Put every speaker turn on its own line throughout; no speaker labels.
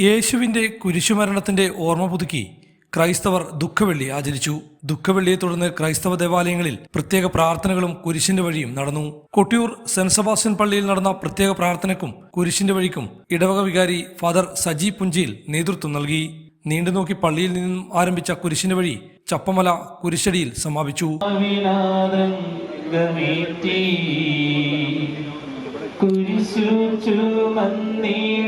യേശുവിന്റെ കുരിശുമരണത്തിന്റെ ഓർമ്മ പുതുക്കി ക്രൈസ്തവർ ദുഃഖവെള്ളി ആചരിച്ചു. ദുഃഖവെള്ളിയെ തുടർന്ന് ക്രൈസ്തവ ദേവാലയങ്ങളിൽ പ്രത്യേക പ്രാർത്ഥനകളും കുരിശിന്റെ വഴിയും നടന്നു. കൊട്ടിയൂർ സെന്റ് സെബാസ്റ്റ്യൻ പള്ളിയിൽ നടന്ന പ്രത്യേക പ്രാർത്ഥനയ്ക്കും കുരിശിന്റെ വഴിക്കും ഇടവക വികാരി ഫാദർ സജി പുഞ്ചിയിൽ നേതൃത്വം നൽകി. നീണ്ടുനോക്കി പള്ളിയിൽ നിന്നും ആരംഭിച്ച കുരിശിന്റെ വഴി ചപ്പമല കുരിശടിയിൽ സമാപിച്ചു.
കുരിശു ചുമന്നിടുന്നു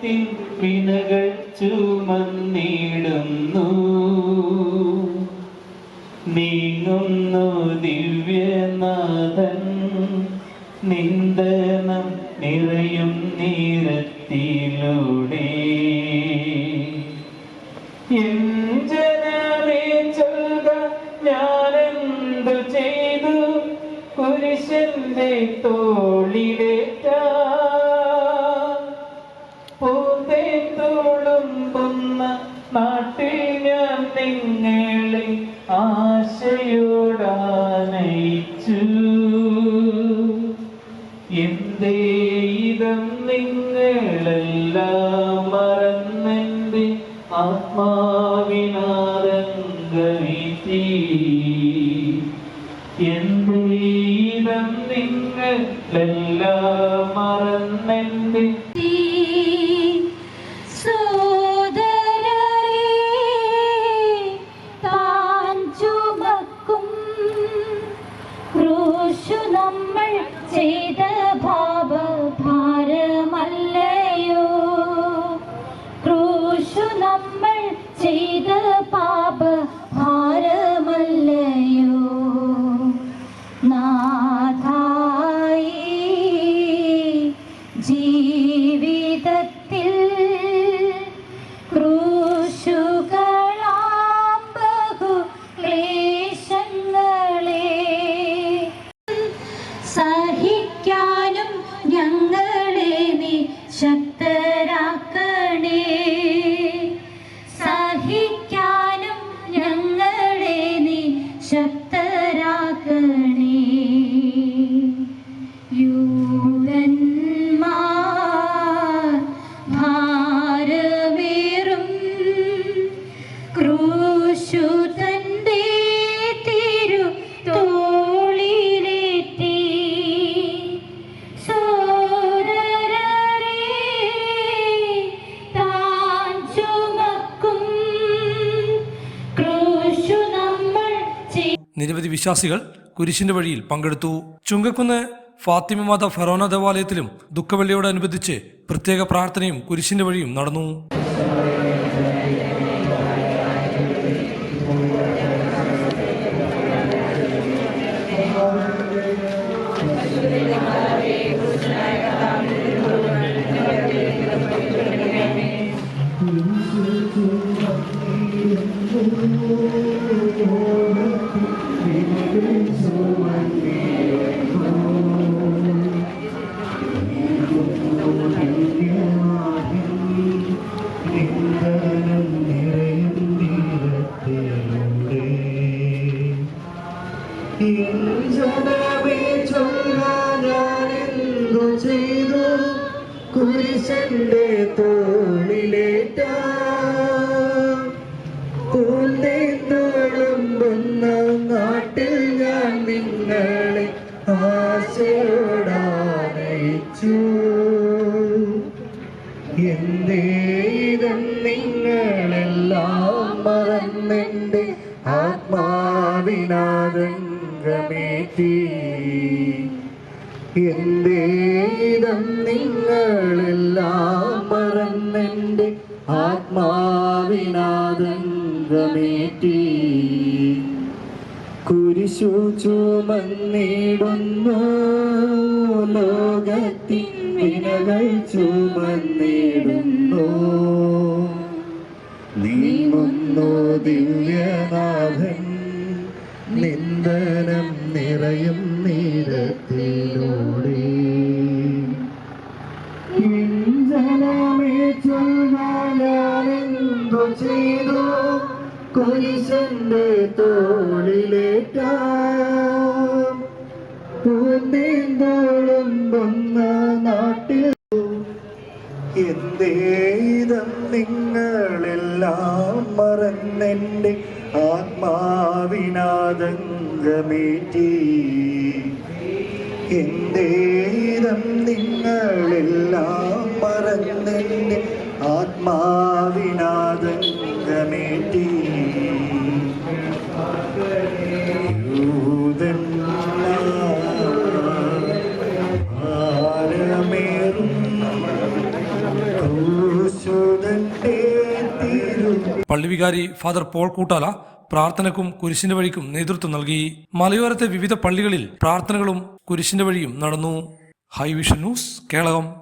ലോകത്തിൻ പിണകൾ ചുമന്നിടുന്നു. നീങ്ങുന്നു ദിവ്യനാഥൻ നിന്ദനം നിറയും നീരത്തിലൂടെ. ഞാനെന്തു ചെയ്തു? കുരിശന്റെ തോളിലേറ്റ ഞാൻ നിങ്ങളെ ആശയോടാനയിച്ചു. എന്തേ ഇതം നിങ്ങളെല്ലാം മറന്നെന്റെ ആത്മാവിനാരംഗവീത്തി എന്തേ ഇതം നിങ്ങളെല്ലാം മറന്നെന്റെ
നമ്മൾ ചെയ്ത പാപഭാരമല്ലയോ? ക്രൂശു നമ്മൾ ചെയ്ത പാപഭാരമല്ലയോ Sat
നിരവധി വിശ്വാസികൾ കുരിശിന്റെ വഴിയിൽ പങ്കെടുത്തു. ചുങ്കക്കുന്ന് ഫാത്തിമ മാത ഫെറോന ദേവാലയത്തിലും ദുഃഖവെള്ളിയോടനുബന്ധിച്ച് പ്രത്യേക പ്രാർത്ഥനയും കുരിശിന്റെ വഴിയും നടന്നു.
ജനമേ ചെയ്തു കുരിശന്റെ തോളിലേറ്റ പൂന്തേന്തോളുമ്പുന്ന നാട്ടിൽ ഞാൻ നിങ്ങളെ ആശയോടാനയിച്ചു. ആത്മാവിനാദംഗമേറ്റി എന്തേതം നിങ്ങളെല്ലാം മറന്നെന്റെ ആത്മാവിനാദംഗമേറ്റി. കുരിശു ചുമന്നിടുന്നു ലോകത്തിൻ വിനകൾ ചുമന്നിടുന്നു. നീങ്ങുന്നു ദിവ്യനാഥൻ നിന്ദനം നിറയും നീരത്തിലൂടെ. ജനമേ കുരിശന്റെ തോളിലേറ്റ. നാട്ടിൽ എന്തേതം നിങ്ങളെല്ലാം മറന്നെന്റെ ആത്മാവിനാദംഗമേറ്റി എന്തേതം നിങ്ങളെല്ലാം മറന്നെന്റെ ആത്മാവിനാദംഗമേറ്റി
പള്ളിവികാരി ഫാദർ പോൾ കൂട്ടാല പ്രാർത്ഥനക്കും കുരിശിന്റെ വഴിക്കും നേതൃത്വം നൽകി. മലയോരത്തെ വിവിധ പള്ളികളിൽ പ്രാർത്ഥനകളും കുരിശിന്റെ വഴിയും നടന്നു. High Vision news Kelakam.